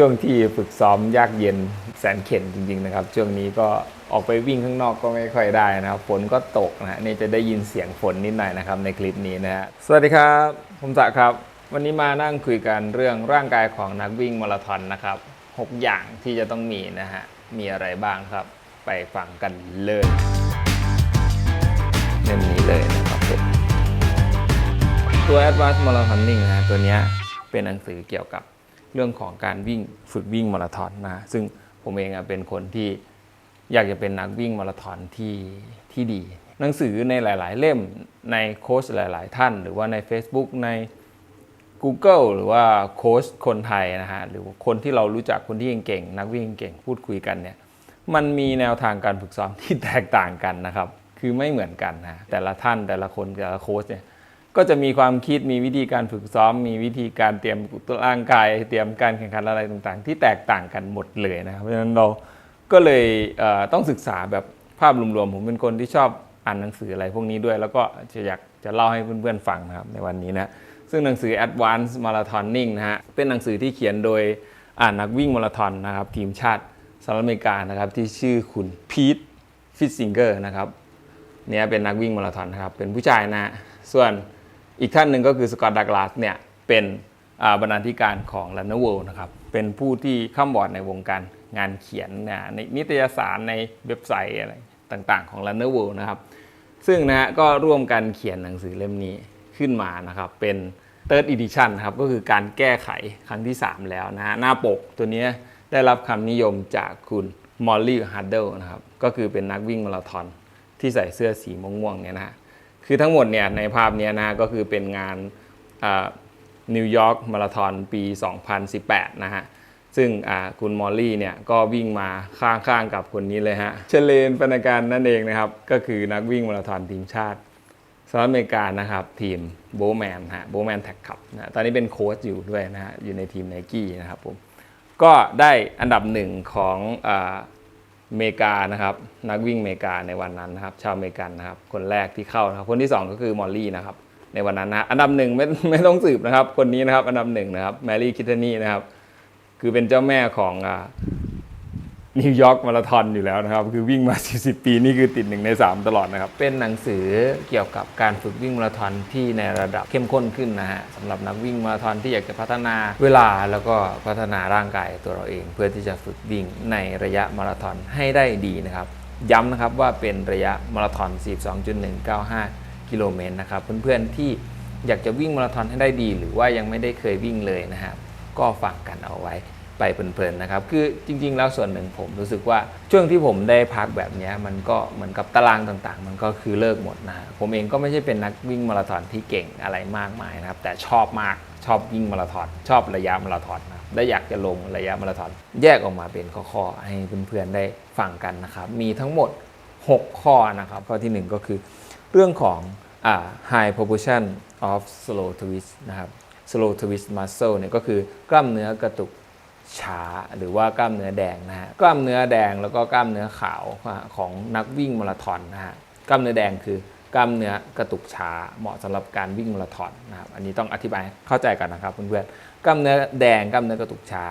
ช่วงที่ฝึกซ้อมยากเย็นแสนเข็ญจริง ๆ นะครับ ช่วงนี้ก็ออกไปวิ่งข้างนอกก็ไม่ค่อยได้นะครับ ฝนก็ตกนะฮะนี่จะได้ยินเสียงฝนนิดหน่อยนะครับในคลิปนี้นะฮะสวัสดีครับ ผมจักครับ วันนี้มานั่งคุยกันเรื่องร่างกายของนักวิ่งมาราธอนนะครับหกอย่างที่จะต้องมีนะฮะมีอะไรบ้างครับ ไปฟังกันเลยเล่มนี้เลยนะครับผมตัว Advanced Marathon Running นะฮะตัวเนี้ยเป็นหนังสือเกี่ยวกับ เรื่องของการวิ่งฝึกวิ่งมาราธอนนะซึ่งผมเองอะเป็นคนที่อยากจะเป็นนักวิ่งมาราธอนที่ที่ดี หนังสือในหลาย ๆ เล่มในโค้ชหลาย ๆ ท่าน หรือว่าใน Facebook ใน Google หรือว่าโค้ชคนไทยนะฮะหรือคนที่เรารู้จักคนที่เก่งๆนักวิ่งเก่งพูดคุยกันเนี่ยมันมีแนวทางการฝึกซ้อมที่แตกต่างกันนะครับ คือไม่เหมือนกันนะแต่ละท่านแต่ละคนแต่ละโค้ชเนี่ย ก็จะมีความคิดมีวิธีการฝึกซ้อม มีวิธีการเตรียมตัวร่างกาย เตรียมการแข่งขันอะไรต่างๆ ที่แตกต่างกันหมดเลยนะครับเพราะฉะนั้นเราก็เลยเต้องศึกษาแบบภาพรวมๆผมเป็นคนที่ชอบอ่านหนังสืออะไรพวกนี้ด้วย แล้วก็จะอยากจะเล่าให้เพื่อนๆฟังนะครับในวันนี้นะซึ่งหนังสือ Advanced Marathoning นะฮะเป็นหนังสือที่เขียนโดยอ่านนักวิ่งมาราธอนนะครับทีมชาติสหรัฐอเมริกานะครับที่ชื่อคุณพีทฟิตซิงเกอร์นะครับเนี่ยเป็นนักวิ่งมาราธอนนะครับเป็นผู้ชายนะส่วน อีกท่านหนึ่งก็คือสกอตต์ดักลาสเนี่ยเป็นบรรณาธิการของ Runner World นะครับ เป็นผู้ที่ข้ามบอร์ดในวงการงานเขียนนะในนิตยสารในเว็บไซต์อะไรต่างๆ ของ Runner World นะครับ ซึ่งนะฮะก็ร่วมกันเขียนหนังสือเล่มนี้ขึ้นมานะครับ เป็น Third Edition นะครับก็คือการแก้ไขครั้งที่ 3 แล้วนะฮะหน้าปกตัวนี้ได้รับคำนิยมจากคุณมอลลี่ฮัดเดิลนะครับก็คือเป็นนักวิ่งมาราธอนที่ใส่เสื้อสีม่วงๆเนี่ยนะฮะ คือทั้งหมดเนี่ยในภาพนี้นะก็คือเป็นงานนิวยอร์กมาราธอนปี 2018 นะฮะ ซึ่งคุณมอลลี่เนี่ยก็วิ่งมาข้างๆกับคนนี้เลยฮะ เชเลนปนการนั่นเองนะครับ ก็คือนักวิ่งมาราธอนทีมชาติสหรัฐอเมริกานะครับ ทีมโบแมนฮะโบแมนแท็กขับนะตอนนี้เป็นโค้ชอยู่ด้วยนะฮะ อยู่ในทีมไนกี้นะครับผม ก็ได้อันดับหนึ่งของอ เมกานะครับ นักวิ่งเมกาในวันนั้นนะครับ ชาวเมกันนะครับ คนแรกที่เข้านะครับคนที่ 2 ก็คือมอลลี่นะครับในวันนั้นนะอันดับหนึ่งไม่ไม่ต้องสืบนะครับ คนนี้นะครับ อันดับหนึ่งนะครับแมรี่คิทเทนี่นะครับ คือเป็นเจ้าแม่ของ นิวยอร์กมาราธอนอยู่แล้วนะครับ คือวิ่งมา 40 ปี นี่คือติดหนึ่งใน 3 ตลอดนะครับ เป็นหนังสือเกี่ยวกับการฝึกวิ่งมาราธอนที่ในระดับเข้มข้นขึ้นนะฮะสำหรับนักวิ่งมาราธอนที่อยากจะพัฒนาเวลาแล้วก็พัฒนาร่างกายตัวเราเอง เพื่อที่จะฝึกวิ่งในระยะมาราธอนให้ได้ดีนะครับย้ำนะครับว่าเป็นระยะมาราธอน 42.195 กิโลเมตรนะครับเพื่อนๆที่อยากจะวิ่งมาราธอนให้ได้ดี หรือว่ายังไม่ได้เคยวิ่งเลยนะครับก็ฟังกันเอาไว้ ไปเพลินๆนะครับ คือจริง ๆ แล้วส่วนหนึ่งผมรู้สึกว่าช่วงที่ผมได้พักแบบนี้มันก็เหมือนกับตารางต่างๆ มันก็คือเลิกหมดนะผมเองก็ไม่ใช่เป็นนักวิ่งมาราธอนที่เก่งอะไรมากมายนะครับ แต่ชอบมากชอบวิ่งมาราธอนชอบระยะมาราธอนนะและอยากจะลงระยะมาราธอนแยกออกมาเป็นข้อๆให้เพื่อนๆได้ฟังกันนะครับ มีทั้งหมด 6 ข้อนะครับ ข้อทีหนึ่1 ก็คือ เรื่องของอ high proportion of slow twist นะครับ slow twist muscle เนี่ยก็คือกล้ามเนื้อกระตุก ช้าหรือว่ากล้ามเนื้อแดงนะฮะกล้ามเนื้อแดงแล้วก็กล้ามเนื้อขาวของนักวิ่งมาราธอนนะฮะกล้ามเนื้อแดงคือกล้ามเนื้อกระตุกช้าเหมาะสำหรับการวิ่งมาราธอนนะครับอันนี้ต้องอธิบายเข้าใจกันนะครับเพื่อนๆกล้ามเนื้อแดงกล้ามเนื้อกระตุกช้า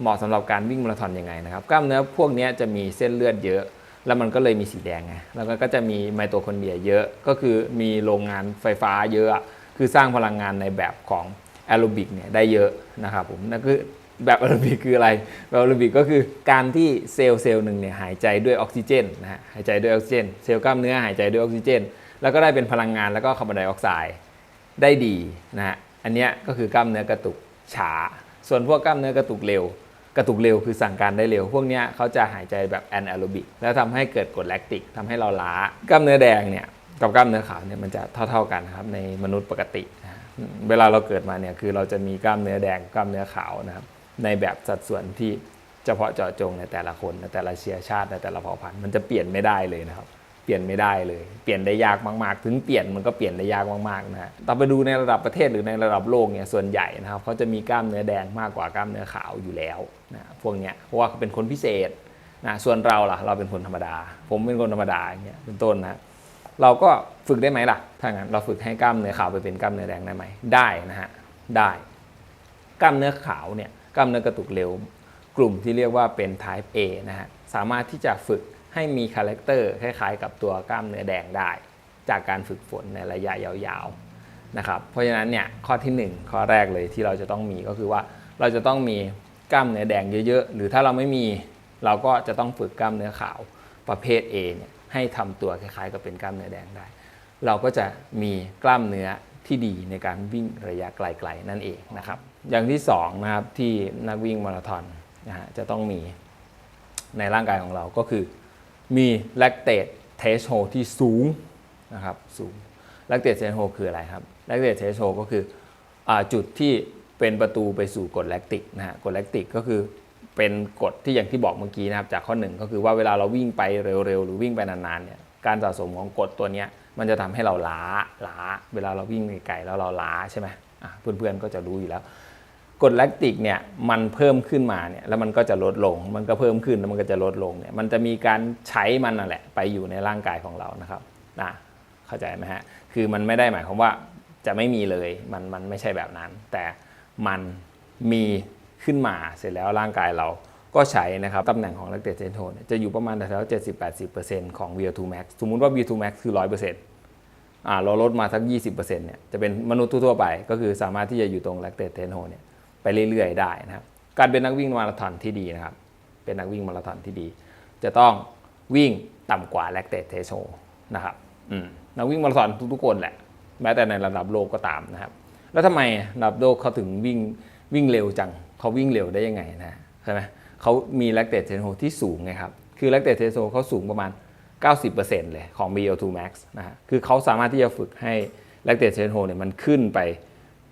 เหมาะสำหรับการวิ่งมาราธอนยังไงนะครับกล้ามเนื้อพวกนี้จะมีเส้นเลือดเยอะ แล้วมันก็เลยมีสีแดงไงแล้วก็จะมีไมโตคอนเดรียเยอะ ก็คือมีโรงงานไฟฟ้าเยอะอะคือสร้างพลังงานในแบบของแอโรบิกเนี่ยได้เยอะนะครับผมนั่นคือ แบบแอโรบิกคืออะไร แบบแอโรบิกก็คือการที่เซลล์เซลล์หนึ่งเนี่ยหายใจด้วยออกซิเจนนะฮะหายใจด้วยออกซิเจน เซลล์กล้ามเนื้อหายใจด้วยออกซิเจน แล้วก็ได้เป็นพลังงานแล้วก็คาร์บอนไดออกไซด์ได้ดีนะฮะอันเนี้ยก็คือกล้ามเนื้อกระตุกช้า ส่วนพวกกล้ามเนื้อกระตุกเร็ว กระตุกเร็วคือสั่งการได้เร็ว พวกเนี้ยเขาจะหายใจแบบแอนแอโรบิกแล้วทำให้เกิดกรดแลคติกทำให้เราล้ากล้ามเนื้อแดงเนี่ยกับกล้ามเนื้อขาวเนี่ยมันจะเท่า ๆกันครับในมนุษย์ปกติ เวลาเราเกิดมาเนี่ยคือเราจะมีกล้ามเนื้อแดงกล้ามเนื้อขาวนะครับ ในแบบสัดส่วนที่เฉพาะเจาะจงในแต่ละคนในแต่ละเชื้อชาติในแต่ละเผ่าพันธุ์มันจะเปลี่ยนไม่ได้เลยนะครับ เปลี่ยนไม่ได้เลย เปลี่ยนได้ยากมากๆ ถึงเปลี่ยนมันก็เปลี่ยนได้ยากมากๆนะฮะต่อไปดูในระดับประเทศหรือในระดับโลกเนี่ยส่วนใหญ่นะครับเขาจะมีกล้ามเนื้อแดงมากกว่ากล้ามเนื้อขาวอยู่แล้วนะพวกเนี้ยเพราะว่าเขาเป็นคนพิเศษนะส่วนเราล่ะเราเป็นคนธรรมดา ผมเป็นคนธรรมดาอย่างเงี้ยเป็นต้นนะเราก็ฝึกได้ไหมล่ะถ้างั้นเราฝึกให้กล้ามเนื้อขาวไปเป็นกล้ามเนื้อแดงได้ไหมได้นะฮะได้ กล้ามเนื้อขาวเนี่ย กล้ามเนื้อกระตุกเร็ว กลุ่มที่เรียกว่าเป็น type A นะฮะสามารถที่จะฝึกให้มีคาแรคเตอร์คล้ายๆ กับตัวกล้ามเนื้อแดงได้ จากการฝึกฝนในระยะยาวๆนะครับเพราะฉะนั้นเนี่ยข้อทีหนึ่1 ข้อแรกเลยที่เราจะต้องมีก็คือว่าเราจะต้องมีกล้ามเนื้อแดงเยอะๆ หรือถ้าเราไม่มีเราก็จะต้องฝึกกล้ามเนื้อขาวประเภท A เนี่ยให้ทำตัวคล้ายๆ กับเป็นกล้ามเนื้อแดงได้ เราก็จะมีกล้ามเนื้อ ที่ดีในการวิ่งระยะไกลๆนั่นเองนะครับ อย่างที่สองนะครับที่นักวิ่งมาราธอนนะฮะจะต้องมีในร่างกายของเราก็คือ มีแลคเตตเทสโ d ที่สูงนะครับสูงแลคเตตเทสโ d คืออะไรครับแลคเตตเทสโ d ก็คืออจุดที่เป็นประตูไปสู่กรดแลคติกนะฮะกรดแลคติกก็คือเป็นกรดที่อย่างที่บอกเมื่อกี้นะครับจากข้อหนึ่งก็คือว่าเวลาเราวิ่งไปเร็วๆ หรือวิ่งไปนานๆเนี่ยการสะสมของกรดตัวเนี้ย มันจะทำให้เราล้าล้า เวลาเราวิ่งไกลๆแล้วเราล้าใช่ไหมอะเพื่อนๆก็จะรู้อยู่แล้วกรดแลคติกเนี่ยมันเพิ่มขึ้นมาเนี่ยแล้วมันก็จะลดลง มันก็เพิ่มขึ้นแล้วมันก็จะลดลงเนี่ยมันจะมีการใช้มันนั่นแหละไปอยู่ในร่างกายของเรานะครับนะเข้าใจไหมฮะคือมันไม่ได้หมายความว่าจะไม่มีเลยมันมันไม่ใช่แบบนั้น แต่มันมีขึ้นมาเสร็จแล้วร่างกายเรา ก็ใช้นะครับตำแหน่งของแลคเตตเจนโทนจะอยู่ประมาณแถวๆ70-80%ของ VO2 max สมมุติว่า VO2 max คือ 100%อ่าเราลดมาสัก 20%เนี่ยจะเป็นมนุษย์ทั่วไป ก็คือสามารถที่จะอยู่ตรงแลคเตตเจนโทนเนี่ยไปเรื่อยๆ ได้นะครับการเป็นนักวิ่งมาราธอนที่ดีนะครับ เป็นนักวิ่งมาราธอนที่ดี จะต้องวิ่งต่ำกว่าแลคเตตเทโชนะครับอืมนักวิ่งมาราธอนทุกๆคนแหละ แม้แต่ในระดับโลกก็ตามนะครับ แล้วทำไมระดับโลกเขาถึงวิ่งวิ่งเร็วจังเขาวิ่งเร็วได้ยังไงนะใช่ไหมเขามีแลคเตตเทโชที่สูงไงครับ คือแลคเตตเทโชเขาสูงประมาณ 90%เลยของ BO2 max นะฮะ คือเขาสามารถที่จะฝึกให้แลคเตตเทโชเนี่ยมันขึ้นไป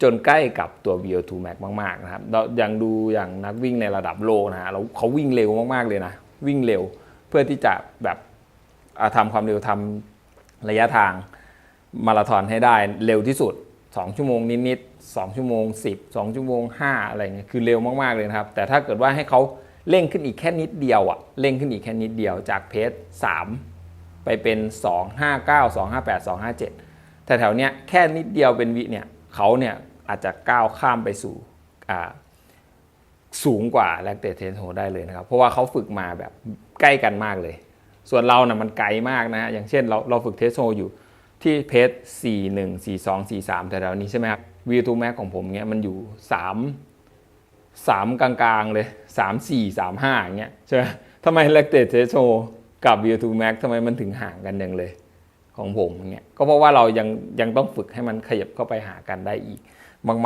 จนใกล้กับตัว VO2 max มากๆนะครับเราอย่างดูอย่างนักวิ่งในระดับโลกนะฮะเราเขาวิ่งเร็วมากๆเลยนะ วิ่งเร็วเพื่อที่จะแบบอ่าทำความเร็วทำระยะทางมาราธอนให้ได้เร็วที่สุด 2 ชั่วโมงนิดๆ2ชั่วโมง 10 2 ชั่วโมง 5 อะไรเงี้ยคือเร็วมากๆเลยนะครับ แต่ถ้าเกิดว่าให้เขา เร่งขึ้นอีกแค่นิดเดียวอะเร่งขึ้นอีกแค่นิดเดียวจากเพจ3 ไปเป็น 259 258 257 แต่แถวเนี้ยแค่นิดเดียวเป็นวิเนี่ยเขาเนี่ยอาจจะก้าวข้ามไปสู่อ่าสูงกว่าแลคเตตเทนโฮได้เลยนะครับ เพราะว่าเขาฝึกมาแบบใกล้กันมากเลย ส่วนเรานะ่ะมันไกลมากนะฮะอย่างเช่นเราเราฝึกเทสโฮอยู่ที่เพจ41 42 43แถวๆนี้ใช่ไหมครับวีทูแม็กของผมเนี้ยมันอยู่ 3 3กลางๆเลย3 4 3 5อย่างเงี้ยใช่ไหมทำไมแลคเตตเทสโฮกับ V2 Max ทำไมมันถึงห่างกันอย่างเลยของผมอย่างเงี้ยก็เพราะว่าเรายังยังต้องฝึกให้มันขยับเข้าไปหากันได้อีก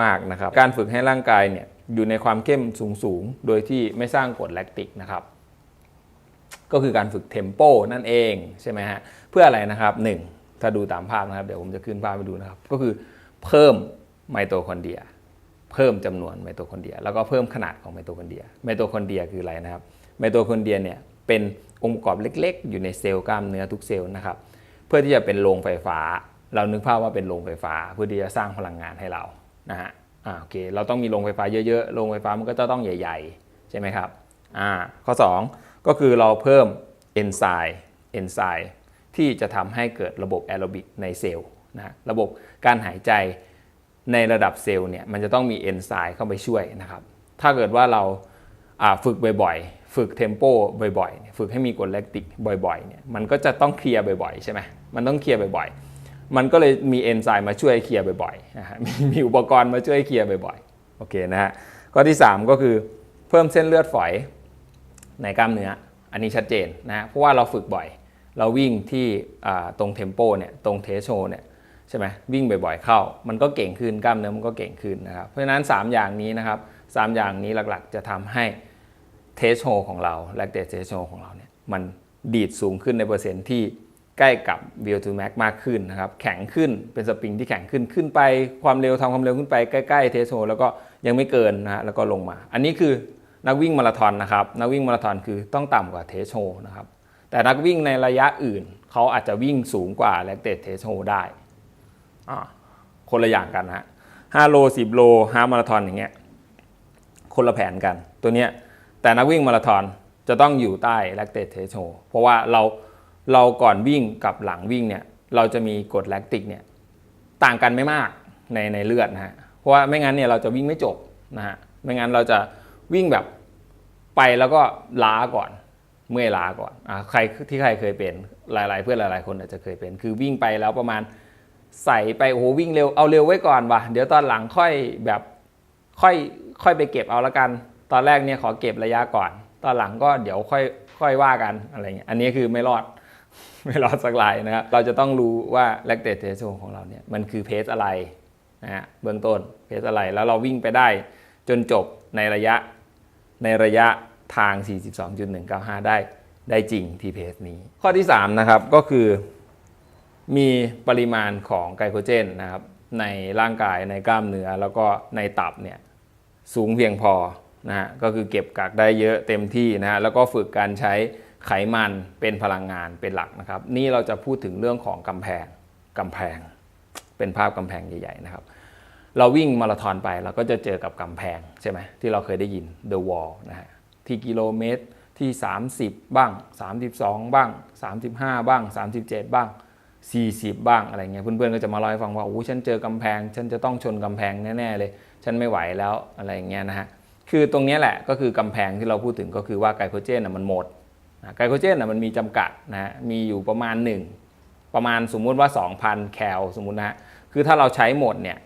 มากๆนะครับ การฝึกให้ร่างกายเนี่ยอยู่ในความเข้มสูงๆ โดยที่ไม่สร้างกรดแลคติกนะครับ ก็คือการฝึกเทมโปนั่นเองใช่ไหมฮะเพื่ออะไรนะครับ1ถ้าดูตามภาพนะครับ เดี๋ยวผมจะขึ้นภาพไปดูนะครับ ก็คือเพิ่มไมโตคอนเดรีย เพิ่มจำนวนไมโตคอนเดรีย แล้วก็เพิ่มขนาดของไมโตคอนเดรีย ไมโตคอนเดรียคืออะไรนะครับ ไมโตคอนเดรียเนี่ยเป็นองค์ประกอบเล็ก ๆ อยู่ในเซลล์กล้ามเนื้อทุกเซลล์นะครับ เพื่อที่จะเป็นโรงไฟฟ้า เรานึกภาพว่าเป็นโรงไฟฟ้า เพื่อที่จะสร้างพลังงานให้เรา นะฮะ อ่า โอเค เราต้องมีโรงไฟฟ้าเยอะๆ โรงไฟฟ้ามันก็จะต้องใหญ่ ๆ ใช่ไหมครับ อ่า ข้อ 2 ก็คือเราเพิ่มเอนไซม์เอนไซม์ที่จะทำให้เกิดระบบแอโรบิกในเซลล์นะ ระบบการหายใจ ในระดับเซลล์เนี่ยมันจะต้องมีเอนไซม์เข้าไปช่วยนะครับ ถ้าเกิดว่าเราฝึกบ่อยๆ ฝึกเทมโปบ่อยๆ ฝึกให้มีกรดแลคติกบ่อยๆเนี่ยมันก็จะต้องเคลียร์บ่อยๆ ใช่ไหมมันต้องเคลียร์บ่อยๆ มันก็เลยมีเอนไซม์มาช่วยเคลียร์บ่อยๆนะฮะมีมีอุปกรณ์มาช่วยเคลียร์บ่อยๆ โอเคนะฮะข้อที่ 3 ก็คือเพิ่มเส้นเลือดฝอยในกล้ามเนื้อ อันนี้ชัดเจนนะฮะเพราะว่าเราฝึกบ่อย เราวิ่งที่ตรงเทมโปเนี่ยตรงเทสโชเนี่ย ใช่ไหมวิ่งบ่อยๆเข้า มันก็เก่งขึ้นกล้ามเนื้อมันก็เก่งขึ้นนะครับ เพราะฉะนั้น 3 อย่างนี้นะครับสามอย่างนี้หลักๆ จะทำให้เทสโชของเราแลคเตตเทสโชของเราเนี่ยมันดีดสูงขึ้นในเปอร์เซ็นต์ที่ใกล้กับ VO2 max มากขึ้นนะครับ แข็งขึ้นเป็นสปริงที่แข็งขึ้นขึ้นไปความเร็วทำความเร็วขึ้นไปใกล้ๆเทสโชแล้วก็ยังไม่เกินนะฮะแล้วก็ลงมา อันนี้คือนักวิ่งมาราธอนนะครับนักวิ่งมาราธอนคือต้องต่ำกว่าเทสโชนะครับแต่นักวิ่งในระยะอื่นเขาอาจจะวิ่งสูงกว่าแลคเตตเทสโชได้อ่า คนละอย่างกันนะฮะห้าโลสิบโลฮามาราธอนอย่างเงี้ยคนละแผนกัน ตัวเนี้ยแต่นักวิ่งมาราธอนจะต้องอยู่ใต้แลคเตตเทสโชเพราะว่าเราเราก่อนวิ่งกับหลังวิ่งเนี่ยเราจะมีกรดแลคติกเนี่ยต่างกันไม่มากในในเลือดนะฮะเพราะว่าไม่งั้นเนี่ยเราจะวิ่งไม่จบนะฮะไม่งั้นเราจะวิ่งแบบไปแล้วก็ล้าก่อนเมื่อยล้าก่อนอะใครที่ใครเคยเป็นหลาย ๆ เพื่อนหลาย ๆ คนอาจจะเคยเป็น คือวิ่งไปแล้วประมาณ ใส่ไปโอ้โหวิ่งเร็วเอาเร็วไว้ก่อนว่ะเดี๋ยวตอนหลังค่อยแบบค่อยค่อยไปเก็บเอาละกัน ตอนแรกเนี่ยขอเก็บระยะก่อน ตอนหลังก็เดี๋ยวค่อยค่อยว่ากันอะไรเงี้ยอันนี้คือไม่รอดไม่รอดสักลายนะครับเราจะต้องรู้ว่าแลคเต e เทสโของเราเนี่ยมันคือเพสอะไรนะฮะเบื้องต้นเพสอะไรแล้วเราวิ่งไปได้จนจบในระยะในระยะทาง 42.195 ได้ได้จริงที่เพสนี้ ข้อที่ 3 นะครับก็คือ มีปริมาณของไกลโคเจนนะครับในร่างกายในกล้ามเนื้อแล้วก็ในตับเนี่ยสูงเพียงพอนะฮะก็คือเก็บกักได้เยอะเต็มที่นะฮะแล้วก็ฝึกการใช้ไขมันเป็นพลังงานเป็นหลักนะครับ นี่เราจะพูดถึงเรื่องของกำแพงกำแพง เป็นภาพกำแพงใหญ่ๆนะครับ เราวิ่งมาราธอนไปเราก็จะเจอกับกำแพงใช่ไหมที่เราเคยได้ยิน the wall นะฮะที่กิโลเมตรที่ 30 บ้าง 32 บ้าง 35 บ้าง 37 บ้าง 40 บ้างอะไรเงี้ยเพื่อนๆก็จะมาเล่าให้ฟังว่าโอ้ฉันเจอกำแพง ฉันจะต้องชนกำแพงแน่ๆเลย ฉันไม่ไหวแล้วอะไรเงี้ยนะฮะคือตรงนี้แหละก็คือกำแพงที่เราพูดถึงก็คือว่าไกลโคเจนน่ะมันหมดไกลโคเจนน่ะมันมีจำกัดนะฮะมีอยู่ประมาณ 1 ประมาณสมมุติว่า 2,000 แคลสมมุตินะฮะคือถ้าเราใช้หมดเนี่ย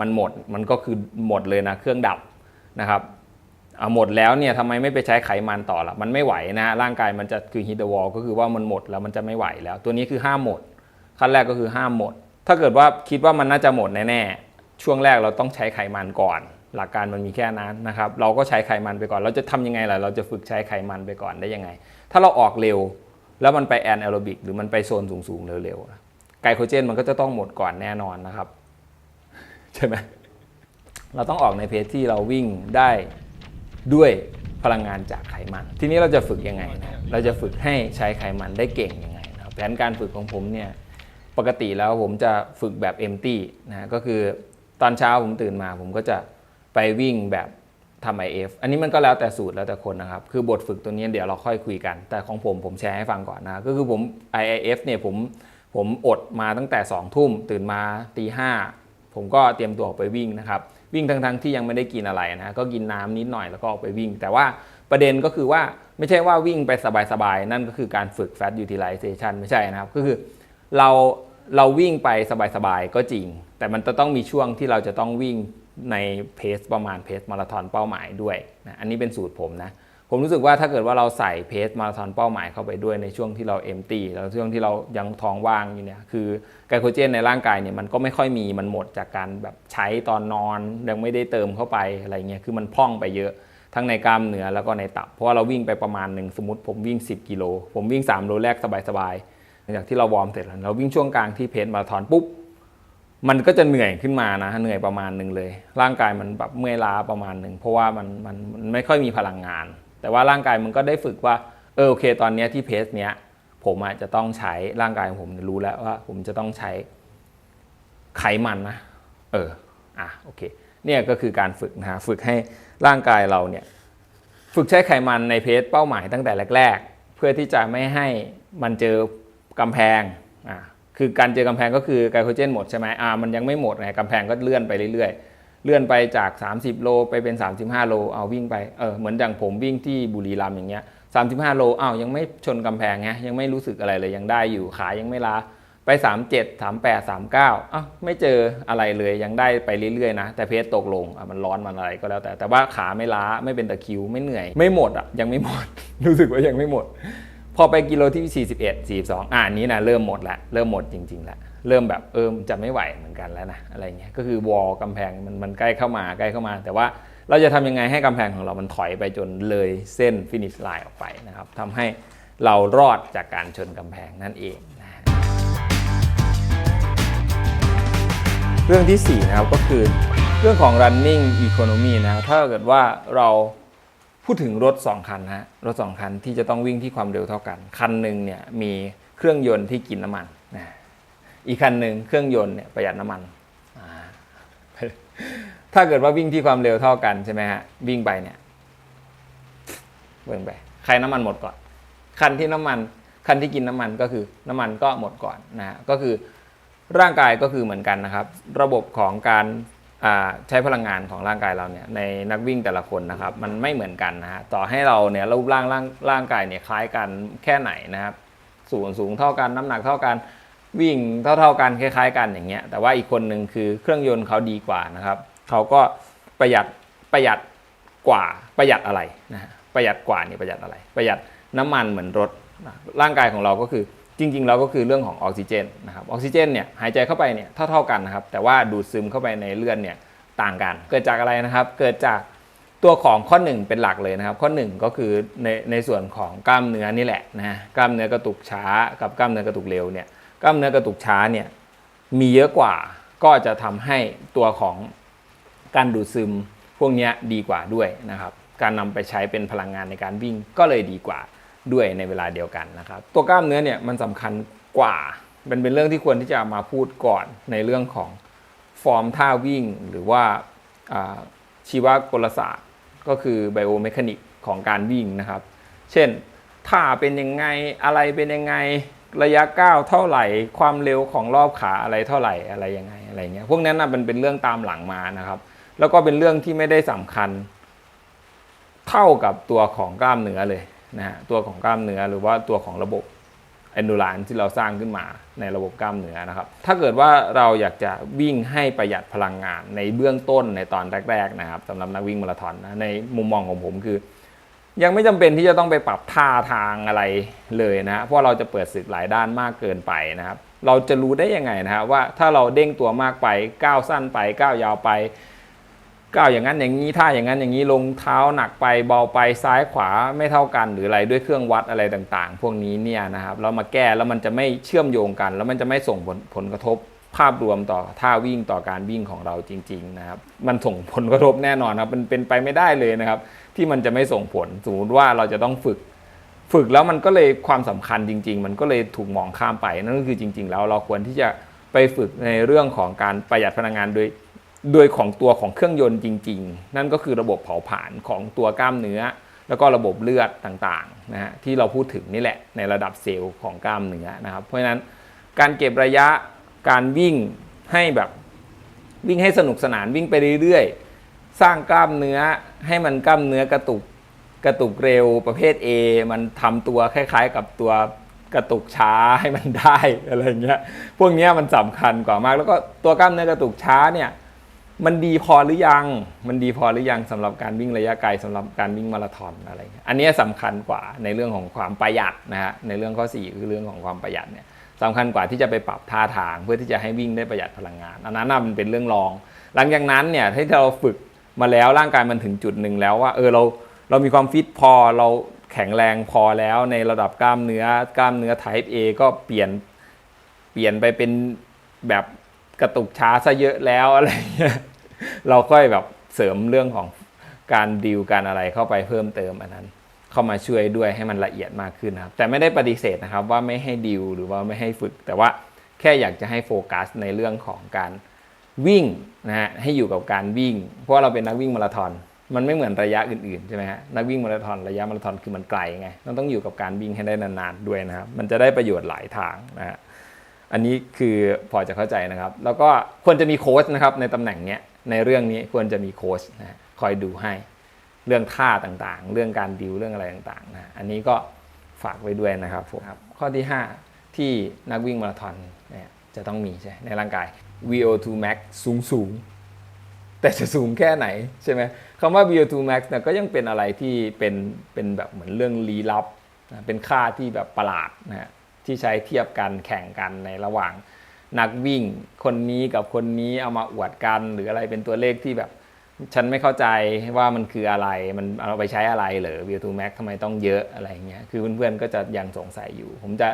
มันหมดมันก็คือหมดเลยนะเครื่องดับนะครับเอาหมดแล้วเนี่ยทำไมไม่ไปใช้ไขมันต่อละมันไม่ไหวนะร่างกายมันจะคือฮิตวอลก็คือว่ามันหมดแล้วมันจะไม่ไหวแล้ว ตัวนี้คือห้ามหมด ขั้นแรกก็คือห้ามหมด ถ้าเกิดว่าคิดว่ามันน่าจะหมดแน่ๆช่วงแรกเราต้องใช้ไขมันก่อน หลักการมันมีแค่นั้นนะครับ เราก็ใช้ไขมันไปก่อน เราจะทำยังไงล่ะเราจะฝึกใช้ไขมันไปก่อนได้ยังไง ถ้าเราออกเร็ว แล้วมันไปแอนแอโรบิกหรือมันไปโซนสูงๆเร็วๆไกลโคเจนมันก็จะต้องหมดก่อนแน่นอนนะครับใช่ไหมเราต้องออกในเพจที่เราวิ่งได้ด้วยพลังงานจากไขมัน ทีนี้เราจะฝึกยังไงนะเราจะฝึกให้ใช้ไขมันได้เก่งยังไงนะแผนการฝึกของผมเนี่ย ปกติแล้วผมจะฝึกแบบเอมตี้นะก็คือตอนเช้าผมตื่นมาผมก็จะไปวิ่งแบบทำ IF อันนี้มันก็แล้วแต่สูตรแล้วแต่คนนะครับ คือบทฝึกตัวนี้เดี๋ยวเราค่อยคุยกัน แต่ของผมผมแชร์ให้ฟังก่อนนะ ก็คือผม IIF เนี่ยผมผมอดมาตั้งแต่ 2 ทุ่ม ตื่นมาตีห้าผมก็เตรียมตัวออกไปวิ่งนะครับ วิ่งทั้งๆที่ยังไม่ได้กินอะไรนะก็กินน้ำนิดหน่อยแล้วก็ออกไปวิ่ง แต่ว่าประเด็นก็คือว่าไม่ใช่ว่าวิ่งไปสบายๆ นั่นก็คือการฝึก fat utilization ไม่ใช่นะครับ ก็คือเรา เราวิ่งไปสบายๆก็จริง แต่มันจะต้องมีช่วงที่เราจะต้องวิ่งในเพสประมาณเพสมาราธอนเป้าหมายด้วยนะอันนี้เป็นสูตรผมนะผมรู้สึกว่าถ้าเกิดว่าเราใส่เพสมาราธอนเป้าหมายเข้าไปด้วยในช่วงที่เราเอมตีแล้วช่วงที่เรายังท้องว่างอยู่เนี่ยคือไกลโคเจนในร่างกายเนี่ยมันก็ไม่ค่อยมีมันหมดจากการแบบใช้ตอนนอนยังไม่ได้เติมเข้าไปอะไรเงี้ยคือมันพร่องไปเยอะทั้งในกล้ามเนื้อแล้วก็ในตับเพราะว่าเราวิ่งไปประมาณหนึ่งสมมติผมวิ่ง 10 กิโล ผมวิ่ง 3 โลแรกสบายๆ หลังจากที่เราวอร์มเสร็จแล้วเราวิ่งช่วงกลางที่เพสมาราธอนปุ๊บมันก็จะเหนื่อยขึ้นมานะเหนื่อยประมาณหนึ่งเลย ร่างกายมันแบบเมื่อยล้าประมาณหนึ่งเพราะว่ามันมันมันไม่ค่อยมีพลังงาน แต่ว่าร่างกายมันก็ได้ฝึกว่าเออโอเค ตอนนี้ที่เพสเนี้ย ผมอาจจะต้องใช้ร่างกายของผมรู้แล้วว่า ผมจะต้องใช้ไขมันนะเอออะโอเคเนี่ยก็คือการฝึกนะฮะฝึกให้ร่างกายเราเนี่ยฝึกใช้ไขมันในเพจเป้าหมายตั้งแต่แรก ๆ เพื่อที่จะไม่ให้มันเจอ กำแพงอ่าคือการเจอกำแพงก็คือไกลโคเจนหมดใช่ไหมอ่ามันยังไม่หมดไงกำแพงก็เลื่อนไปเรื่อยๆ เลื่อนไปจาก 30 โลไปเป็น 35 โลเอาวิ่งไปเออเหมือนอย่างผมวิ่งที่บุรีรัมย์อย่างเงี้ย35 โลอ้าวยังไม่ชนกำแพงไงยังไม่รู้สึกอะไรเลยยังได้อยู่ขายังไม่ล้าไป 37 38 39อ้าวไม่เจออะไรเลยยังได้ไปเรื่อยๆนะแต่เพจตกลงอะมันร้อนมันอะไรก็แล้วแต่แต่ว่าขาไม่ล้าไม่เป็นตะคิวไม่เหนื่อย ไม่หมดอะยังไม่หมด รู้สึกว่ายังไม่หมด พอไปกิโลที่ 41 42อ่าอันนี้นะเริ่มหมดละเริ่มหมดจริงๆล้วเริ่มแบบเออจะไม่ไหวเหมือนกันแล้วนะอะไรเงี้ยก็คือวอลกำแพงมันมันใกล้เข้ามาใกล้เข้ามา แต่ว่าเราจะทำยังไงให้กำแพงของเรามันถอยไปจนเลยเส้นฟินิชไลน์ออกไปนะครับทำให้เรารอดจากการชนกำแพงนั่นเองนะเรื่องที่4นะครับก็คือเรื่องของ running economy นะถ้าเกิดว่าเรา พูดถึงรถ 2 คันนะฮะรถ 2 คันที่จะต้องวิ่งที่ความเร็วเท่ากัน คันหนึ่งเนี่ยมีเครื่องยนต์ที่กินน้ำมันนะอีกคันหนึ่งเครื่องยนต์เนี่ยประหยัดน้ำมัน ถ้าเกิดว่าวิ่งที่ความเร็วเท่ากันใช่ไหมฮะวิ่งไปเนี่ยเบิ่งไปใครน้ำมันหมดก่อน คันที่น้ำมันคันที่กินน้ำมันก็คือน้ำมันก็หมดก่อนนะฮะก็คือร่างกายก็คือเหมือนกันนะครับ ระบบของการ ใช้พลังงานของร่างกายเราเนี่ยในนักวิ่งแต่ละคนนะครับ มันไม่เหมือนกันนะฮะต่อให้เราเนี่ยรูปร่างร่างร่างกายเนี่ยคล้ายกันแค่ไหนนะครับสูงสูงเท่ากันน้ำหนักเท่ากันวิ่งเท่าเท่าๆกันคล้ายๆ กันอย่างเงี้ยแต่ว่าอีกคนหนึ่งคือเครื่องยนต์เขาดีกว่านะครับเขาก็ประหยัดประหยัดกว่าประหยัดอะไรนะประหยัดกว่านี่ประหยัดอะไร ประหยัดน้ำมันเหมือนรถร่างกายของเราก็คือ จริงๆเราก็คือเรื่องของออกซิเจนนะครับออกซิเจนเนี่ยหายใจเข้าไปเนี่ยเท่าๆกันนะครับแต่ว่าดูดซึมเข้าไปในเลือดเนี่ยต่างกัน เกิดจากอะไรนะครับ เกิดจากตัวของข้อหนึ่งเป็นหลักเลยนะครับ ข้อหนึ่งก็คือในในส่วนของกล้ามเนื้อนี่แหละนะฮะกล้ามเนื้อกระตุกช้ากับกล้ามเนื้อกระตุกเร็วเนี่ยกล้ามเนื้อกระตุกช้าเนี่ยมีเยอะกว่าก็จะทำให้ตัวของการดูดซึมพวกนี้ดีกว่าด้วยนะครับการนำไปใช้เป็นพลังงานในการวิ่งก็เลยดีกว่า ด้วยในเวลาเดียวกันนะครับ ตัวกล้ามเนื้อเนี่ยมันสำคัญกว่าเป็นเป็นเรื่องที่ควรที่จะมาพูดก่อนในเรื่องของฟอร์มท่าวิ่ง หรือว่าชีวกลศาสตร์ ก็คือไบโอเมคานิกของการวิ่งนะครับ เช่นท่าเป็นยังไงอะไรเป็นยังไงระยะก้าวเท่าไหร่ ความเร็วของรอบขาอะไรเท่าไหร่อะไรยังไงอะไรเงี้ยพวกนั้นนะมันเป็นเรื่องตามหลังมานะครับ แล้วก็เป็นเรื่องที่ไม่ได้สำคัญ เท่ากับตัวของกล้ามเนื้อเลย นะฮะตัวของกล้ามเนื้อหรือว่าตัวของระบบ e n d u r a n c e ที่เราสร้างขึ้นมาในระบบกล้ามเนื้อนะครับ ถ้าเกิดว่าเราอยากจะวิ่งให้ประหยัดพลังงานในเบื้องต้นในตอนแรกๆนะครับสำหรับนักวิ่งมาราธอนนะในมุมมองของผมคือ ยังไม่จำเป็นที่จะต้องไปปรับท่าทางอะไรเลยนะเพราะเราจะเปิดศึกหลายด้านมากเกินไปนะครับ เราจะรู้ได้ยังไงนะครับว่าถ้าเราเด้งตัวมากไปก้าวสั้นไปก้าวยาวไป ก้าวอย่างนั้นอย่างนี้ท่าอย่างนั้นอย่างนี้ลงเท้าหนักไปเบาไปซ้ายขวาไม่เท่ากันหรืออะไรด้วยเครื่องวัดอะไรต่างๆ พวกนี้เนี่ยนะครับเรามาแก้แล้วมันจะไม่เชื่อมโยงกัน แล้วมันจะไม่ส่งผลผลกระทบภาพรวมต่อท่าวิ่งต่อการวิ่งของเราจริงๆนะครับมันส่งผลกระทบแน่นอนครับมันเป็นไปไม่ได้เลยนะครับ ที่มันจะไม่ส่งผลสมมติว่าเราจะต้องฝึก ฝึกแล้วมันก็เลยความสำคัญจริง ๆ มันก็เลยถูกมองข้ามไปนั่นก็คือจริง ๆ แล้วเราควรที่จะไปฝึกในเรื่องของการประหยัดพลังงานโดย โดยของตัวของเครื่องยนต์จริง ๆ นั่นก็คือระบบเผาผลาญของตัวกล้ามเนื้อ แล้วก็ระบบเลือดต่างๆนะฮะที่เราพูดถึงนี่แหละในระดับเซลล์ของกล้ามเนื้อนะครับ เพราะฉะนั้นการเก็บระยะการวิ่งให้แบบวิ่งให้สนุกสนานวิ่งไปเรื่อยๆ สร้างกล้ามเนื้อให้มันกล้ามเนื้อกระตุกกระตุกเร็วประเภท A มันทำตัวคล้ายๆ กับตัวกระตุกช้าให้มันได้อะไรเงี้ยพวกนี้มันสำคัญกว่ามาก แล้วก็ตัวกล้ามเนื้อกระตุกช้าเนี่ย มันดีพอหรือยัง มันดีพอหรือยังสำหรับการวิ่งระยะไกลสำหรับการวิ่งมาราธอนอะไรเงี้ยอันนี้สำคัญกว่าในเรื่องของความประหยัดนะฮะ ในเรื่องข้อ 4 คือเรื่องของความประหยัดเนี่ยสำคัญกว่าที่จะไปปรับท่าทางเพื่อที่จะให้วิ่งได้ประหยัดพลังงาน อันนั้นน่ะมันเป็นเรื่องรอง หลังจากนั้นเนี่ยที่เราฝึกมาแล้วร่างกายมันถึงจุดหนึ่งแล้วว่าเออเราเรามีความฟิตพอเราแข็งแรงพอแล้วในระดับกล้ามเนื้อกล้ามเนื้อ type A ก็เปลี่ยนเปลี่ยนไปเป็นแบบ กระตุกช้าซะเยอะแล้วอะไรเงี้ยเราค่อยแบบเสริมเรื่องของการดิวการอะไรเข้าไปเพิ่มเติมอันนั้น เข้ามาช่วยด้วยให้มันละเอียดมากขึ้นนะครับ แต่ไม่ได้ปฏิเสธนะครับว่าไม่ให้ดิวหรือว่าไม่ให้ฝึก แต่ว่าแค่อยากจะให้โฟกัสในเรื่องของการวิ่งนะฮะให้อยู่กับการวิ่ง เพราะเราเป็นนักวิ่งมาราธอนมันไม่เหมือนระยะอื่นๆใช่ไหมฮะนักวิ่งมาราธอนระยะมาราธอนคือมันไกลไงเราต้องอยู่กับการวิ่งให้ได้นานๆด้วยนะครับมันจะได้ประโยชน์หลายทางนะฮะ อันนี้คือพอจะเข้าใจนะครับ แล้วก็ควรจะมีโค้ชนะครับในตำแหน่งเนี้ยในเรื่องนี้ควรจะมีโค้ชนะคอยดูให้เรื่องท่าต่างๆ เรื่องการดิวเรื่องอะไรต่างๆนะอันนี้ก็ฝากไว้ด้วยนะครับผมครับข้อที่ 5 ที่นักวิ่งมาราธอนเนี่ยจะต้องมีใช่ในร่างกาย VO2 max สูงสูงๆแต่จะสูงแค่ไหนใช่ไหมคำว่า VO2 max เนี่ยก็ยังเป็นอะไรที่เป็นเป็นแบบเหมือนเรื่องลี้ลับนะเป็นค่าที่แบบประหลาดนะฮะ ที่ใช้เทียบกันแข่งกันในระหว่างนักวิ่ง คนนี้กับคนนี้เอามาอวดกันหรืออะไรเป็นตัวเลขที่แบบฉันไม่เข้าใจว่ามันคืออะไร มันเอาไปใช้อะไรเหรอ VO2 max ทำไมต้องเยอะอะไรเงี้ย คือเพื่อนๆ ก็จะยังสงสัยอยู่ ผมจะ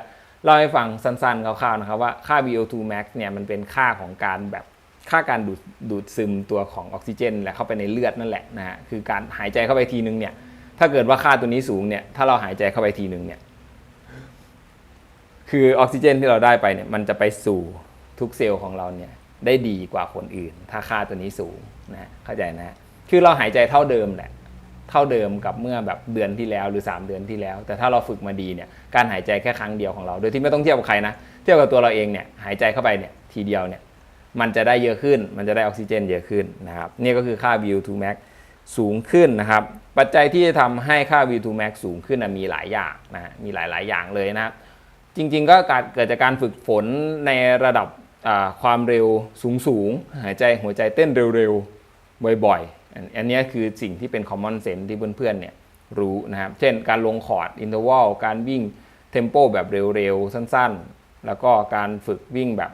เล่าให้ฟังสั้นๆคร่าวๆนะครับว่าค่า VO2 max เนี่ยมันเป็นค่าของการแบบค่าการดูดดูดซึมตัวของออกซิเจน และเข้าไปในเลือดนั่นแหละนะฮะ คือการหายใจเข้าไปทีนึงเนี่ย ถ้าเกิดว่าค่าตัวนี้สูงเนี่ย ถ้าเราหายใจเข้าไปทีนึงเนี่ย คือออกซิเจนที่เราได้ไปเนี่ยมันจะไปสู่ทุกเซลล์ของเราเนี่ยได้ดีกว่าคนอื่น ถ้าค่าตัวนี้สูงนะเข้าใจนะคือเราหายใจเท่าเดิมแหละเท่าเดิมกับเมื่อแบบเดือนที่แล้วหรือ 3 เดือนที่แล้ว แต่ถ้าเราฝึกมาดีเนี่ยการหายใจแค่ครั้งเดียวของเรา โดยที่ไม่ต้องเทียบกับใครนะเทียบกับตัวเราเองเนี่ยหายใจเข้าไปเนี่ยทีเดียวเนี่ยมันจะได้เยอะขึ้น มันจะได้ออกซิเจนเยอะขึ้นนะครับนี่ก็คือค่า VO2 max สูงขึ้นนะครับ ปัจจัยที่จะทำให้ค่า VO2 max สูงขึ้นนะมีหลายอย่างนะฮะมีหลาย ๆ อย่างเลยนะครับ จริง ๆ ก็การเกิดจากการฝึกฝนในระดับความเร็วสูงๆ หายใจหัวใจเต้นเร็วๆ บ่อยๆ อันนี้คือสิ่งที่เป็น common sense ที่เพื่อนๆเนี่ยรู้นะครับ เช่นการลงคอร์ด interval การวิ่งเทมโปแบบเร็วๆ สั้นๆ แล้วก็การฝึกวิ่งแบบ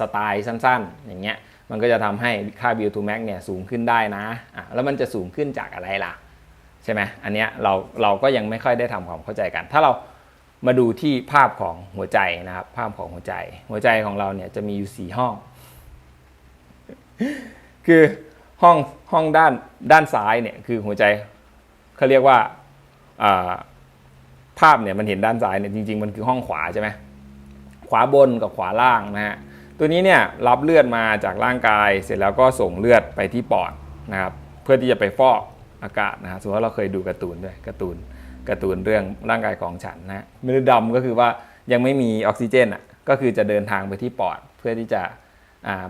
สไตล์สั้นๆ อย่างเงี้ยมันก็จะทำให้ค่า VO2 max เนี่ยสูงขึ้นได้นะะแล้วมันจะสูงขึ้นจากอะไรล่ะ ใช่ไหมอันเนี้ยเราเราก็ยังไม่ค่อยได้ทำความเข้าใจกัน ถ้าเรา มาดูที่ภาพของหัวใจนะครับ ภาพของหัวใจ หัวใจของเราเนี่ยจะมีอยู่สี่ห้อง คือห้องห้องด้านด้านซ้ายเนี่ยคือหัวใจเขาเรียกว่าอ่าภาพเนี่ยมันเห็นด้านซ้ายเนี่ยจริงๆมันคือห้องขวาใช่ไหมขวาบนกับขวาล่างนะฮะตัวนี้เนี่ยรับเลือดมาจากร่างกาย เสร็จแล้วก็ส่งเลือดไปที่ปอดนะครับ เพื่อที่จะไปฟอกอากาศนะฮะสมมติว่าเราเคยดูการ์ตูนด้วยการ์ตูน การ์ตูนเรื่องร่างกายของฉันนะเม็ดเลือดดำก็คือว่ายังไม่มีออกซิเจนอะก็คือจะเดินทางไปที่ปอดเพื่อที่จะ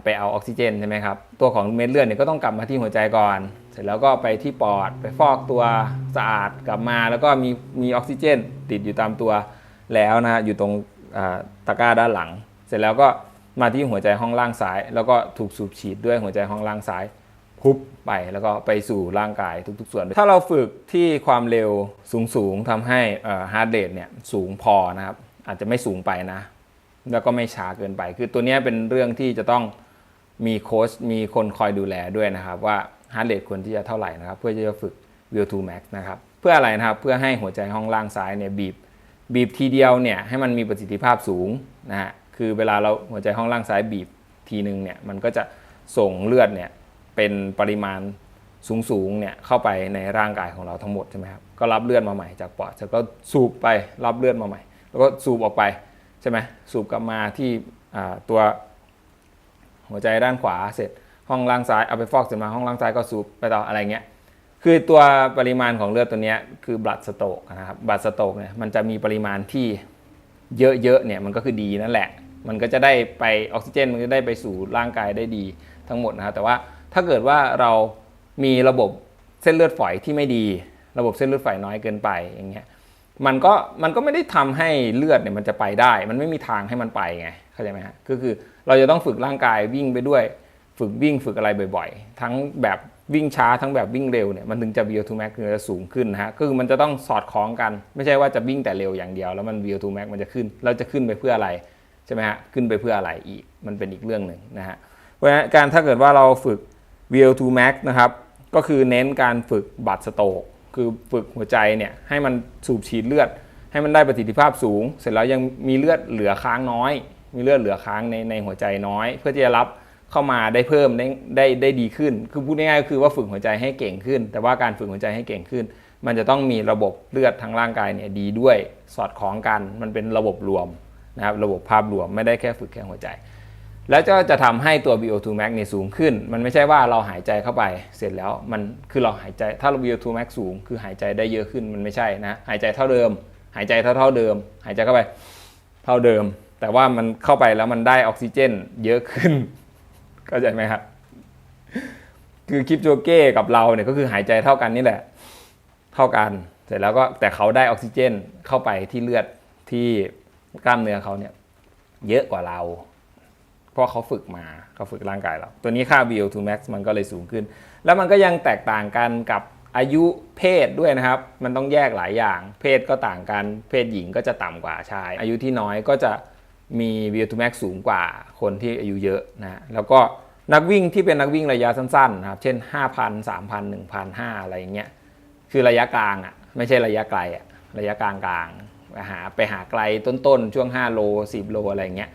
ไปเอาออกซิเจนใช่ไหมครับตัวของเม็ดเลือดเนี่ยก็ต้องกลับมาที่หัวใจก่อน เสร็จแล้วก็ไปที่ปอดไปฟอกตัวสะอาดกลับมา แล้วก็มีมีออกซิเจน ติดอยู่ตามตัวแล้วนะฮะอยู่ตรงอ่าตะกร้าด้านหลัง เสร็จแล้วก็มาที่หัวใจห้องล่างซ้าย แล้วก็ถูกสูบฉีดด้วยหัวใจห้องล่างซ้าย พุบไปแล้วก็ไปสู่ร่างกายทุก ๆ ส่วน ถ้าเราฝึกที่ความเร็วสูงๆทำให้ฮาร์ดเรทเนี่ยสูงพอนะครับอาจจะไม่สูงไปนะ แล้วก็ไม่ช้าเกินไป คือตัวนี้เป็นเรื่องที่จะต้องมีโค้ชมีคนคอยดูแลด้วยนะครับ ว่าฮาร์ดเรทควรที่จะเท่าไหร่นะครับ เพื่อจะฝึก VO2 max นะครับเพื่ออะไรนะครับเพื่อให้หัวใจห้องล่างซ้ายเนี่ยบีบบีบทีเดียวเนี่ยให้มันมีประสิทธิภาพสูงนะฮะคือเวลาเราหัวใจห้องล่างซ้ายบีบทีนึงเนี่ยมันก็จะส่งเลือดเนี่ย เป็นปริมาณสูงๆเนี่ยเข้าไปในร่างกายของเราทั้งหมดใช่ไหมครับก็รับเลือดมาใหม่จากปอดแล้วก็สูบไปรับเลือดมาใหม่ แล้วก็สูบออกไปใช่ไหมสูบกลับมาที่ตัวหัวใจด้านขวาเสร็จห้องล่างซ้ายเอาไปฟอกเสร็จมาห้องล่างซ้ายก็สูบไปต่ออะไรเงี้ยคือตัวปริมาณของเลือดตัวนี้คือบลัดสโตกนะครับบลัดสโตกเนี่ยมันจะมีปริมาณที่เยอะๆเนี่ยมันก็คือดีนั่นแหละ มันก็จะได้ไปออกซิเจนมันก็ได้ไปสู่ร่างกายได้ดีทั้งหมดนะครับแต่ว่า ถ้าเกิดว่าเรามีระบบเส้นเลือดฝอยที่ไม่ดี ระบบเส้นเลือดฝอยน้อยเกินไปอย่างเงี้ยมันก็มันก็ไม่ได้ทำให้เลือดเนี่ยมันจะไปได้ มันไม่มีทางให้มันไปไงเข้าใจไหมฮะก็คือเราจะต้องฝึกร่างกายวิ่งไปด้วย ฝึกวิ่งฝึกอะไรบ่อยๆ ทั้งแบบวิ่งช้าทั้งแบบวิ่งเร็วเนี่ยมันถึงจะ VO2 max ถึงจะสูงขึ้นนะฮะคือมันจะต้องสอดคล้องกัน ไม่ใช่ว่าจะวิ่งแต่เร็วอย่างเดียว แล้วมัน VO2 max มันจะขึ้นเราจะขึ้นไปเพื่ออะไรใช่ไหมฮะขึ้นไปเพื่ออะไรอีกมันเป็นอีกเรื่องหนึ่งนะฮะเพราะฉะนั้นการถ้าเกิดว่าเราฝึก VO2 max นะครับ ก็คือเน้นการฝึกบัตรสโตกคือฝึกหัวใจเนี่ยให้มันสูบฉีดเลือด ให้มันได้ประสิทธิภาพสูง เสร็จแล้วยังมีเลือดเหลือค้างน้อย มีเลือดเหลือค้างในในหัวใจน้อย เพื่อที่จะรับเข้ามาได้เพิ่มได้ได้ได้ดีขึ้น คือพูดง่ายๆก็คือว่าฝึกหัวใจให้เก่งขึ้น แต่ว่าการฝึกหัวใจให้เก่งขึ้น มันจะต้องมีระบบเลือดทั้งร่างกายเนี่ยดีด้วยสอดคล้องกัน มันเป็นระบบรวมนะครับระบบภาพรวมไม่ได้แค่ฝึกแค่หัวใจ แล้วก็จะทำให้ตัว VO2 max เนี่ยสูงขึ้น มันไม่ใช่ว่าเราหายใจเข้าไปเสร็จแล้วมันคือเราหายใจถ้าเรา VO2 max สูง คือหายใจได้เยอะขึ้นมันไม่ใช่นะ หายใจเท่าเดิม หายใจเท่าเท่าเดิม หายใจเข้าไปเท่าเดิม แต่ว่ามันเข้าไปแล้วมันได้ออกซิเจน เยอะขึ้นเข้าใจไหมครับคือคลิปโจเก้กับเราเนี่ยก็คือหายใจเท่ากันนี่แหละ เท่ากันเสร็จแล้วก็แต่เขาได้ออกซิเจนเข้าไปที่เลือดที่กล้ามเนื้อเขาเนี่ย เยอะกว่าเรา เพราะเขาฝึกมาเขาฝึกร่างกายเราตัวนี้ค่า VO2 max มันก็เลยสูงขึ้น แล้วมันก็ยังแตกต่างกันกับอายุเพศด้วยนะครับ มันต้องแยกหลายอย่าง เพศก็ต่างกัน เพศหญิงก็จะต่ำกว่าชาย อายุที่น้อยก็จะมี VO2 max สูงกว่าคนที่อายุเยอะนะแล้วก็นักวิ่งที่เป็นนักวิ่งระยะสั้นๆนะครับ เช่น 5,000 3,000 1,500อะไรอย่างเงี้ย คือระยะกลางอะ ไม่ใช่ระยะไกลอะ ระยะกลางกลางไปหาไปหาไกลต้นๆ ช่วง 5 โล 10 โลอะไรเงี้ย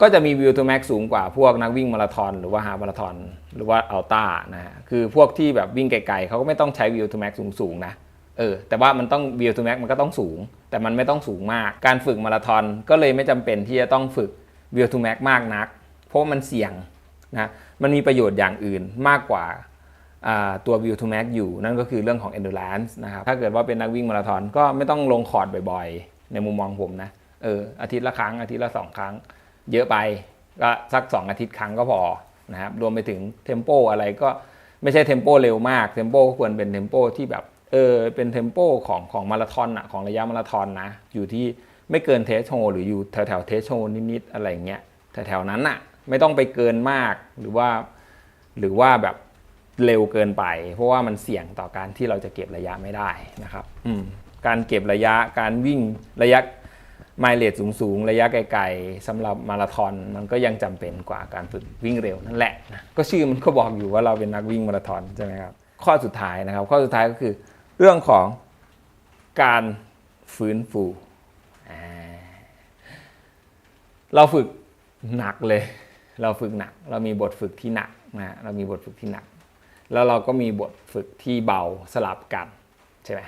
ก็จะมี VO2 max สูงกว่าพวกนักวิ่งมาราธอนหรือว่าฮามาราธอนหรือว่าอัลต้านะฮะคือพวกที่แบบวิ่งไกลๆเขาก็ไม่ต้องใช้ VO2 max สูงๆนะเออแต่ว่ามันต้อง VO2 max มันก็ต้องสูง แต่มันไม่ต้องสูงมาก การฝึกมาราธอนก็เลยไม่จำเป็นที่จะต้องฝึก VO2 max มากนัก เพราะมันเสี่ยงนะมันมีประโยชน์อย่างอื่นมากกว่าตัว VO2 max อยู่ นั่นก็คือเรื่องของ endurance นะครับ ถ้าเกิดว่าเป็นนักวิ่งมาราธอนก็ไม่ต้องลงคอร์ดบ่อยๆ ในมุมมองผมนะ เอออาทิตย์ละครั้ง อาทิตย์ละสองครั้ง เยอะไปก็สัก 2 อาทิตย์ครั้งก็พอนะครับรวมไปถึงเทมโปอะไรก็ไม่ใช่เทมโปเร็วมากเทมโปก็ควรเป็นเทมโปที่แบบเออเป็นเทมโปของของมาราธอนอะของระยะมาราธอนนะอยู่ที่ไม่เกินเทสโชหรืออยู่แถวแถวเทสโชนิดๆอะไรเงี้ยแถวแถวนั้นอะไม่ต้องไปเกินมากหรือว่า หรือว่าแบบเร็วเกินไป เพราะว่ามันเสี่ยงต่อการที่เราจะเก็บระยะไม่ได้นะครับ อืมการเก็บระยะการวิ่งระยะ ไมล์เลทสูงๆ ระยะไกลๆสำหรับมาราธอนมันก็ยังจำเป็นกว่าการฝึกวิ่งเร็วนั่นแหละนะก็ชื่อมันก็บอกอยู่ว่าเราเป็นนักวิ่งมาราธอนใช่ไหมครับข้อสุดท้ายนะครับ ข้อสุดท้ายก็คือเรื่องของการฟื้นฟูเราฝึกหนักเลย เราฝึกหนัก เรามีบทฝึกที่หนักนะเรามีบทฝึกที่หนัก แล้วเราก็มีบทฝึกที่เบาสลับกันใช่ไหม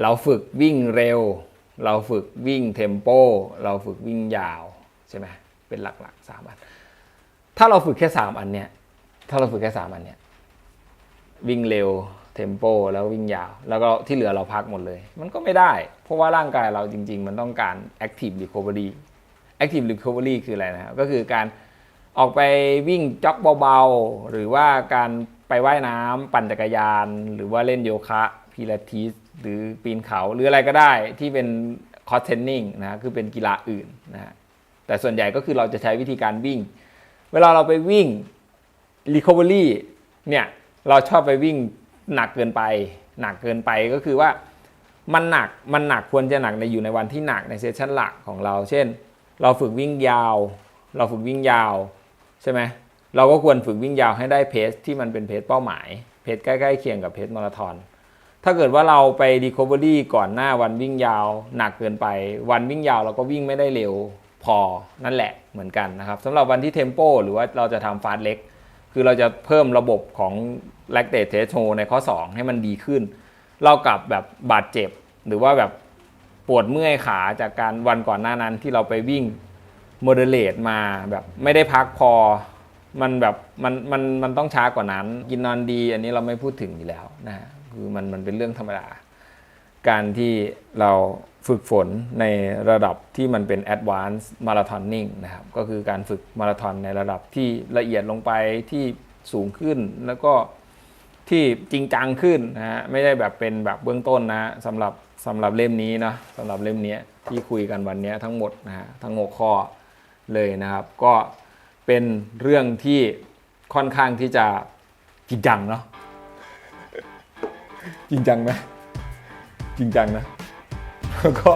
เราฝึกวิ่งเร็ว เราฝึกวิ่งเทมโป เราฝึกวิ่งยาวใช่ไหมเป็นหลักๆสามอัน ถ้าเราฝึกแค่สามอันเนี้ยถ้าเราฝึกแค่สามอันเนี้ยวิ่งเร็วเทมโป แล้ววิ่งยาว แล้วก็ที่เหลือเราพักหมดเลย มันก็ไม่ได้ เพราะว่าร่างกายเราจริง ๆ มันต้องการ active recovery active recovery คืออะไรนะครับ ก็คือการออกไปวิ่งจ็อกเบาๆ หรือว่าการไปว่ายน้ำปั่นจักรยาน หรือว่าเล่นโยคะพิลาทิส หรือปีนเขาหรืออะไรก็ได้ที่เป็นคอร์ t เทนนิ่งนะคือเป็นกีฬาอื่นนะฮะแต่ส่วนใหญ่ก็คือเราจะใช้วิธีการวิ่ง เวลาเราไปวิ่ง recovery เนี่ยเราชอบไปวิ่งหนักเกินไป หนักเกินไปก็คือว่ามันหนักมันหนักควรจะหนักในอยู่ในวันที่หนักในเซสชันหลักของเรา เช่น เราฝึกวิ่งยาว เราฝึกวิ่งยาวใช่ไหมเราก็ควรฝึกวิ่งยาวให้ได้เพสที่มันเป็นเพสเป้าหมาย เพสใกล้ๆเคียงกับเพสมาราธอน ถ้าเกิดว่าเราไป recovery ก่อนหน้าวันวิ่งยาวหนักเกินไป วันวิ่งยาวเราก็วิ่งไม่ได้เร็วพอนั่นแหละเหมือนกันนะครับสำหรับวันที่เทมโปหรือว่าเราจะทำฟาสเล็กคือเราจะเพิ่มระบบของ lactate threshold ในข้อ 2 ให้มันดีขึ้น เรากลับแบบบาดเจ็บ หรือว่าแบบปวดเมื่อยขาจากการวันก่อนหน้านั้นที่เราไปวิ่งโมเดเลตมาแบบไม่ได้พักพอมันแบบมันมันมันต้องช้ากว่านั้น กินนอนดี อันนี้เราไม่พูดถึงอยู่แล้วนะฮะ คือมันมันเป็นเรื่องธรรมดา การที่เราฝึกฝนในระดับที่มันเป็น advanced marathoning นะครับ ก็คือการฝึกมาราธอนในระดับที่ละเอียดลงไปที่สูงขึ้นแล้วก็ที่จริงจังขึ้นนะฮะไม่ได้แบบเป็นแบบเบื้องต้นนะฮะสำหรับสำหรับเล่มนี้เนาะสำหรับเล่มนี้ที่คุยกันวันนี้ทั้งหมดนะฮะทั้งหกข้อเลยนะครับ ก็เป็นเรื่องที่ค่อนข้างที่จะจริงจังเนาะ จริงจังไหมจริงจังนะแล้วก็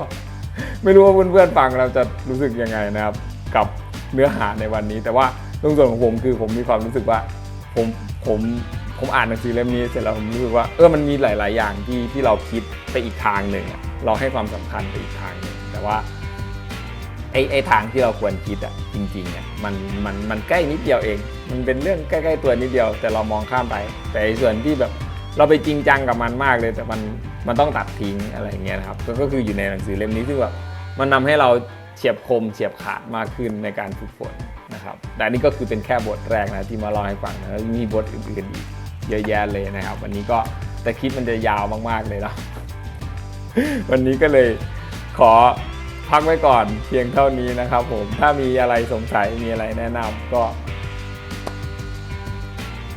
ไม่รู้ว่าเพื่อนๆฟังเราจะรู้สึกยังไงนะครับ กับเนื้อหาในวันนี้ แต่ว่าตรงส่วนของผมคือผมมีความรู้สึกว่าผมผมผมอ่านหนังสือเล่มนี้เสร็จแล้วผมรู้สึกว่าเออมันมีหลาย ๆ อย่างที่ที่เราคิดไปอีกทางหนึ่งเราให้ความสำคัญไปอีกทางหนึ่งแต่ว่าไอ้ไอ้ทางที่เราควรคิดอะจริงๆอะมันมันมันใกล้นิดเดียวเอง มันเป็นเรื่องใกล้ ๆ ตัวนิดเดียว แต่เรามองข้ามไป แต่ส่วนที่แบบ เราไปจริงจังกับมันมากเลย แต่มันมันต้องตัดทิ้งอะไรอย่างเงี้ยนะครับก็คืออยู่ในหนังสือเล่มนี้ซึ่งแบบมันนำให้เราเฉียบคมเฉียบขาดมากขึ้นในการฝึกฝนนะครับแต่นนี้ก็คือเป็นแค่บทแรกนะที่มาเล่าให้ฟังนะแล้วมีบทอื่นๆอีกเยอะแยะเลยนะครับ วันนี้ก็แต่คลิปมันจะยาวมากๆเลยเนาะวันนี้ก็เลยขอพักไว้ก่อนเพียงเท่านี้นะครับผมถ้ามีอะไรสงสัยมีอะไรแนะนำก็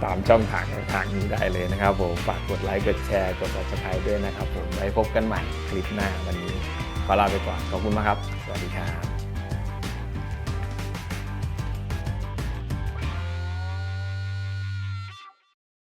ตามช่องทางทางนี้ได้เลยนะครับผมฝากกดไลค์กดแชร์กด subscribe ด้วยนะครับผมไว้พบกันใหม่คลิปหน้าวันนี้ขอลาไปก่อนขอบคุณมากครับ สวัสดีครับ